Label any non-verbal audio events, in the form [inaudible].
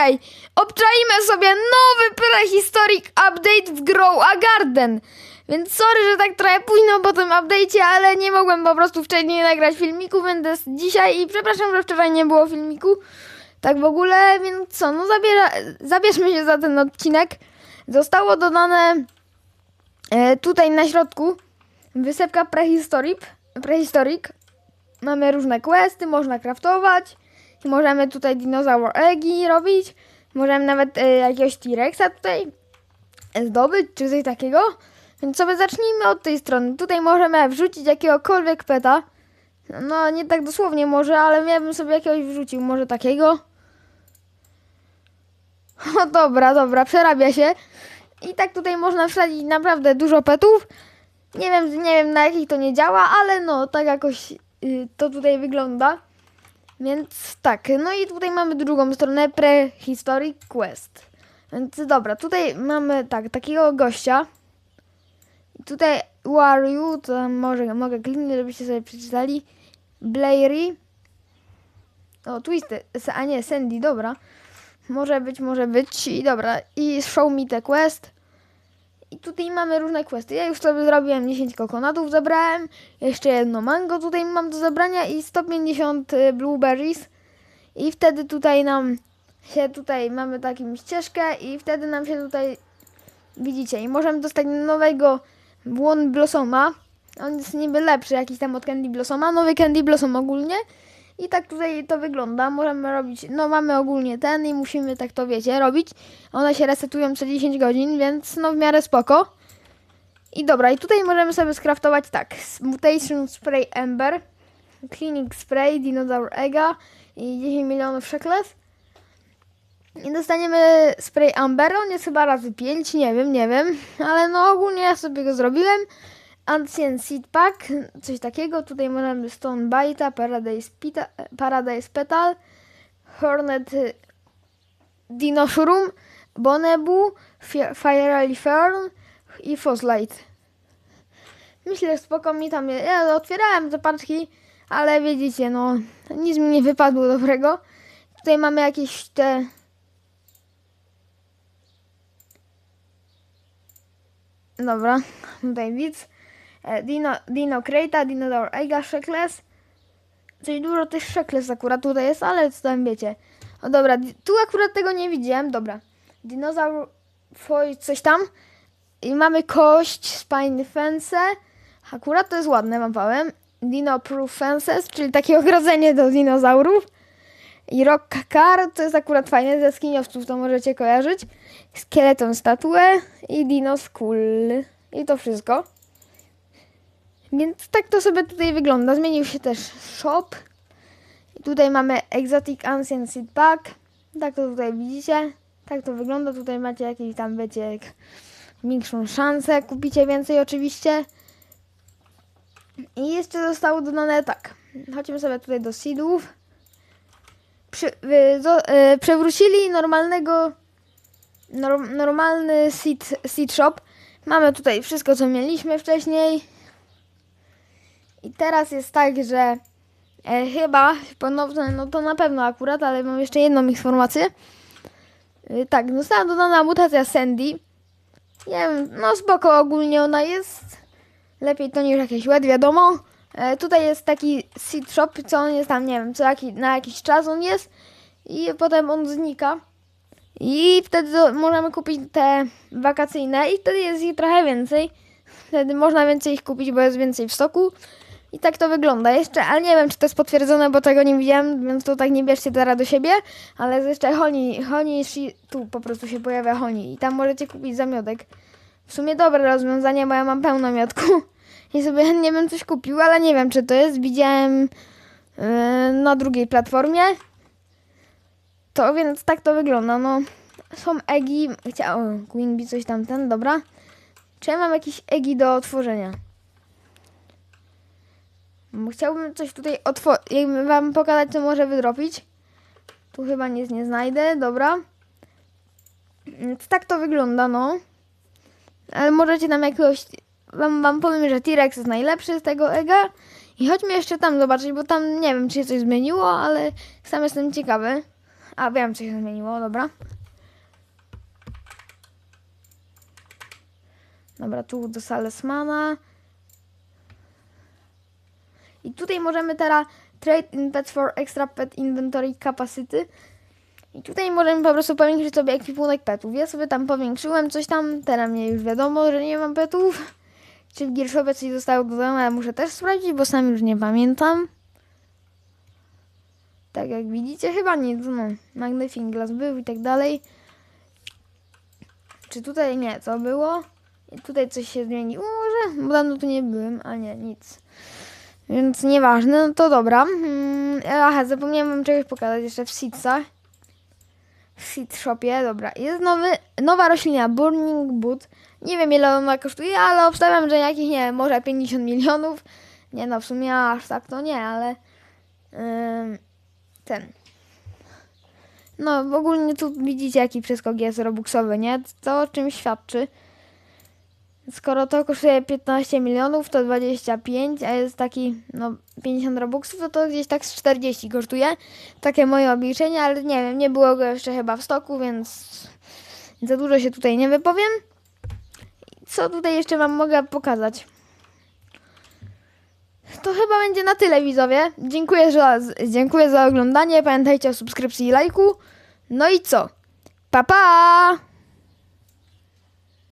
dzisiaj obczajmy sobie nowy Prehistoric Update w Grow a Garden. Więc sorry, że tak trochę późno po tym update'cie, ale nie mogłem po prostu wcześniej nagrać filmiku, jest dzisiaj i przepraszam, że wczoraj nie było filmiku. Tak w ogóle, więc co, no zabiera, zabierzmy się za ten odcinek. Zostało dodane e, tutaj na środku wysepka Prehistoric. Prehistoric. Mamy różne questy, można craftować. Możemy tutaj dinozaur eggi robić. Możemy nawet e, jakiegoś T-Rexa tutaj zdobyć, czy coś takiego. Więc sobie zacznijmy od tej strony. Tutaj możemy wrzucić jakiegokolwiek peta. No, nie tak dosłownie może, ale ja bym sobie jakiegoś wrzucił. Może takiego. [laughs] O, dobra, dobra, przerabia się. I tak tutaj można wsadzić naprawdę dużo petów. Nie wiem, nie wiem na jakich to nie działa, ale no, tak jakoś y, to tutaj wygląda. Więc tak, no i tutaj mamy drugą stronę Prehistoric Quest. Więc dobra, tutaj mamy tak, takiego gościa. Tutaj Who are you? To może mogę kliknąć, żebyście sobie przeczytali. Blairy. O, Twisty, a nie, Sandy, dobra. Może być, może być. I dobra, i show me the quest. I tutaj mamy różne questy. Ja już sobie zrobiłem 10 kokonatów, zebrałem. Jeszcze jedno mango tutaj mam do zebrania i 150 y, blueberries. I wtedy tutaj nam się tutaj mamy taką ścieżkę i wtedy nam się tutaj widzicie i możemy dostać nowego Błon Blossoma. On jest niby lepszy jakiś tam od Candy Blossoma. Nowy Candy Blossom ogólnie. I tak tutaj to wygląda. Możemy robić, no mamy ogólnie ten i musimy tak to wiecie robić. One się resetują co 10 godzin, więc no w miarę spoko. I dobra, i tutaj możemy sobie skraftować tak. Mutation Spray Ember, Cleaning Spray, Dinosaur Ega i 10 milionów szekles. I dostaniemy spray Amber, on jest chyba razy 5, nie wiem, nie wiem, ale no ogólnie ja sobie go zrobiłem. Ancient Seed Pack, coś takiego, tutaj mamy Stone Bite, Paradise, Pita, Paradise Petal, Hornet y, Dinoshroom, Bonebu, Fi- Fiery Fern i Foslight. Myślę, że spoko mi tam, ja otwierałem te paczki, ale widzicie, no, nic mi nie wypadło dobrego. Tutaj mamy jakieś te Dobra, tutaj widz. E, Dino, Dino Krejta, Dinosaur Ega, Shekles. Coś dużo tych Shekles akurat tutaj jest, ale co tam wiecie. O dobra, tu akurat tego nie widziałem. Dobra. Dinozaur Foy, coś tam. I mamy kość, spine fence. Akurat to jest ładne, mam powiem. Dino Proof Fences, czyli takie [laughs] ogrodzenie do dinozaurów. I Rock Car, to jest akurat fajne, ze skiniowców to możecie kojarzyć. Skeleton statuę i Dino Skull. I to wszystko. Więc tak to sobie tutaj wygląda. Zmienił się też shop. I tutaj mamy Exotic Ancient Seed Pack. Tak to tutaj widzicie. Tak to wygląda. Tutaj macie jakieś tam, wiecie, jak większą szansę. Kupicie więcej oczywiście. I jeszcze zostało dodane tak. Chodźmy sobie tutaj do seedów. Przy, wy, zo, e, przewrócili normalnego norm, normalny seed, seed shop. Mamy tutaj wszystko, co mieliśmy wcześniej. I teraz jest tak, że e, chyba ponownie, no to na pewno akurat, ale mam jeszcze jedną informację. E, tak, została dodana mutacja Sandy. Nie wiem, no spoko ogólnie ona jest. Lepiej to niż jakieś łed, wiadomo. E, tutaj jest taki seed shop, co on jest tam, nie wiem, co jaki, na jakiś czas on jest. I potem on znika. I wtedy do- możemy kupić te wakacyjne i wtedy jest ich trochę więcej. Wtedy można więcej ich kupić, bo jest więcej w stoku. I tak to wygląda jeszcze, ale nie wiem, czy to jest potwierdzone, bo tego nie widziałem, więc to tak nie bierzcie teraz do siebie. Ale jeszcze Honey, Shi- tu po prostu się pojawia Honey i tam możecie kupić zamiodek. W sumie dobre rozwiązanie, bo ja mam pełno miodku. [laughs] I sobie chętnie bym coś kupił, ale nie wiem, czy to jest. Widziałem yy, na drugiej platformie. To więc tak to wygląda. No, są egi. Chciałem Queen Bee coś tamten, dobra. Czy ja mam jakieś egi do otworzenia? Chciałbym coś tutaj otworzyć. Jakby wam pokazać, co może wydropić. Tu chyba nic nie znajdę, dobra. Więc tak to wygląda, no. Ale możecie tam jakiegoś. Wam, wam powiem, że T-Rex jest najlepszy z tego ega. I chodźmy jeszcze tam zobaczyć, bo tam nie wiem, czy się coś zmieniło, ale sam jestem ciekawy. A, wiem, co się zmieniło, dobra. Dobra, tu do Salesmana. I tutaj możemy teraz trade in pets for extra pet inventory capacity. I tutaj możemy po prostu powiększyć sobie ekwipunek petów. Ja sobie tam powiększyłem coś tam, teraz mnie już wiadomo, że nie mam petów. [laughs] Czy w Gierszopie coś zostało dodane, ale muszę też sprawdzić, bo sam już nie pamiętam. Tak jak widzicie, chyba nic, no. Magnifying Glass był i tak dalej. Czy tutaj nie, co było? I tutaj coś się zmieniło może? Bo dawno tu nie byłem, a nie, nic. Więc nieważne, no to dobra. Mm, aha, zapomniałem wam czegoś pokazać jeszcze w Seedsach. W Seed Shopie, dobra. Jest nowy, nowa roślina, Burning Boot. Nie wiem ile ona kosztuje, ale obstawiam, że jakieś, nie wiem, może 50 milionów. Nie no, w sumie aż tak to nie, ale... ten. No, w ogóle tu widzicie, jaki przeskok jest robuxowy, nie? To o czym świadczy. Skoro to kosztuje 15 milionów, to 25, a jest taki, no, 50 robuxów, to to gdzieś tak z 40 kosztuje. Takie moje obliczenie, ale nie wiem, nie było go jeszcze chyba w stoku, więc za dużo się tutaj nie wypowiem. Co tutaj jeszcze wam mogę pokazać? To chyba będzie na tyle, widzowie. Dziękuję za, dziękuję za oglądanie. Pamiętajcie o subskrypcji i lajku. No i co? Pa, pa!